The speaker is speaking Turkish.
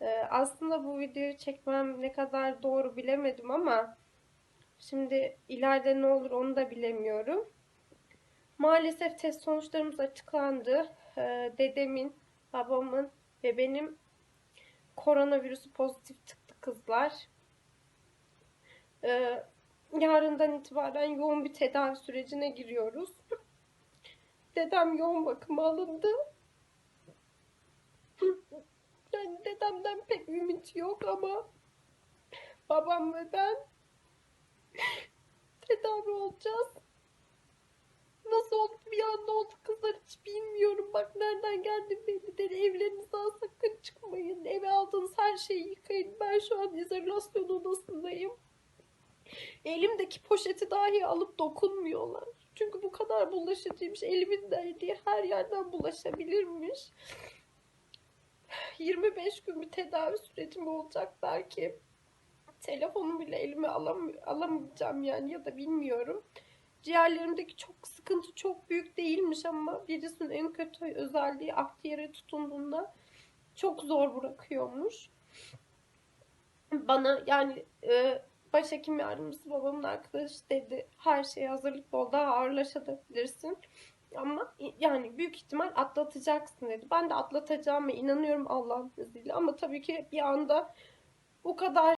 Ee, aslında bu videoyu çekmem ne kadar doğru bilemedim ama şimdi ileride ne olur onu da bilemiyorum. Maalesef test sonuçlarımız açıklandı. Ee, dedemin, babamın ve benim koronavirüsü pozitif çıktı kızlar. Ee, yarından itibaren yoğun bir tedavi sürecine giriyoruz. Dedem yoğun bakıma alındı. Yani dedemden pek ümit yok ama babam ve ben tedavi olacağız. Nasıl oldu bir anda oldu kızlar hiç bilmiyorum. Bak nereden geldim belli değil. Evlerinizden sakın çıkmayın. Eve aldığınız her şeyi yıkayın. Ben şu an izolasyon odasındayım. Elimdeki poşeti dahi alıp dokunmuyorlar. Çünkü bu kadar bulaşıcıymış. Elimin değdiği her yerden bulaşabilirmiş. 25 gün bir tedavi sürecim olacak belki. Telefonumu bile elime alam alamayacağım yani ya da bilmiyorum. Ciğerlerimdeki çok sıkıntı çok büyük değilmiş ama birisinin en kötü özelliği akciğere tutunduğunda çok zor bırakıyormuş. Bana yani e, başhekim yardımcısı babamın arkadaşı dedi her şeye hazırlıklı ol daha ağırlaşabilirsin. Ama yani büyük ihtimal atlatacaksın dedi. Ben de atlatacağıma inanıyorum Allah'ın izniyle. Ama tabii ki bir anda bu kadar